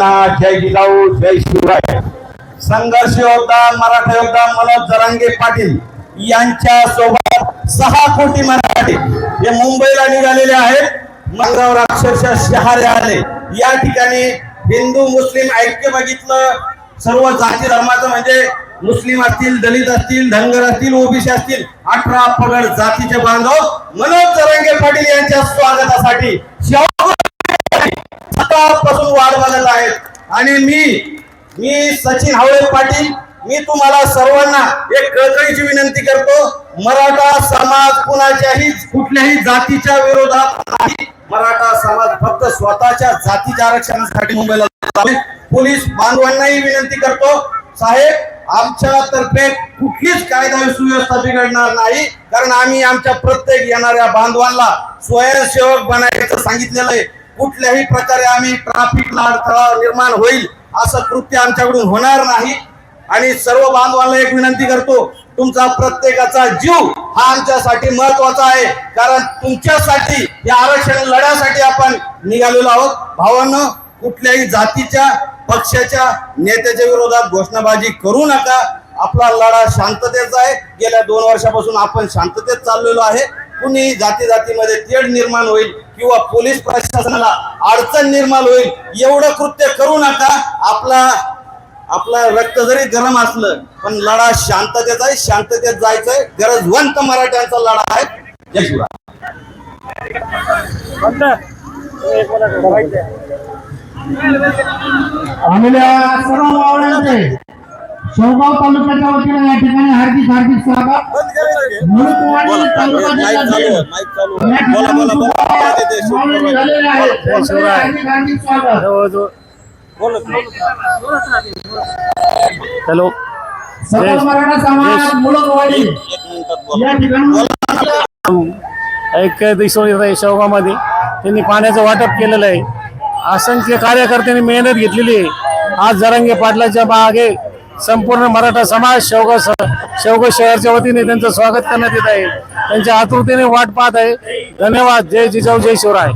जय जिजाऊ जय शिवराय. संघर्ष योद्धा मराठा योद्धा मनोज जरांगे पाटील यांच्या सोबत सहा कोटी मराठी हे मुंबईला निघालेले आहेत. मंगळवार अक्षरशः शहारे आले. या ठिकाणी हिंदू मुस्लिम ऐक्य बघितलं. सर्व जाती धर्माचं म्हणजे मुस्लिम असतील दलित असतील धनगर असतील ओबीसी असतील अठरा पगड जातीचे बांधव. मनोज तरंगे पाटील यांच्या स्वागतासाठी. आणि मी मी सचिन हावळे पाटील मी तुम्हाला सर्वांना एक कळकळीची विनंती करतो मराठा समाज कुणाच्याही कुठल्याही जातीच्या विरोधात नाही. मराठा समाज फक्त स्वतःच्या जातीच्या आरक्षणासाठी मुंबईला पोलीस बांधवांनाही विनंती करतो साहेब आमच्या तर्फे कुठलीच कायदा सुव्यवस्था बिघडणार नाही कारण आम्ही आमच्या प्रत्येक येणाऱ्या बांधवांना स्वयंसेवक बनायचं सांगितलेलं आहे. कुठल्याही प्रकारे आम्ही ट्राफिकला अडथळा निर्माण होईल असं कृत्य आमच्याकडून होणार नाही. आणि सर्व बांधवांना एक विनंती करतो तुमचा प्रत्येकाचा जीव हा आमच्यासाठी महत्त्वाचा आहे. कारण तुमच्यासाठी या आरक्षण लढ्यासाठी आपण निघालेलो आहोत. भावांना कुठल्याही जातीच्या पक्षाच्या नेत्याच्या विरोधात घोषणाबाजी करू नका. आपला लढा शांततेचा आहे. गेल्या दोन वर्षापासून आपण शांततेत चाललेलो आहे. कुणी जाती जातीमध्ये तेढ निर्माण होईल किंवा पोलीस प्रशासनाला अडचण निर्माण होईल एवढं कृत्य करू नका. आपला आपला रक्त जरी गरम असलं पण लढा शांततेचा आहे शांततेत जायचंय. गरजवंत मराठ्यांचा लढा आहे. जय शिवराय. सर्व मावळ्यांचे शेवगाव तालुक्याच्या वतीने या ठिकाणी हार्दिक हार्दिक स्वागत. मुलुकवाडी तालुका माईक चालू आहे, माईक चालू आहे. बोला बोला बोला हॅलो एक बोला त्यांनी पाण्याचं वाटप केलेलं आहे असंख्य कार्यकर्त्यांनी मेहनत घेतलेली आहे आज जरांगे पाटलाच्या मागे संपूर्ण मराठा समाज शेवगाव शेवगाव शहरच्या वतीने त्यांचं स्वागत करण्यात येत आहे. त्यांच्या आतुरतेने वाट पाहत आहे. धन्यवाद. जय जिजाऊ जय शिवराय.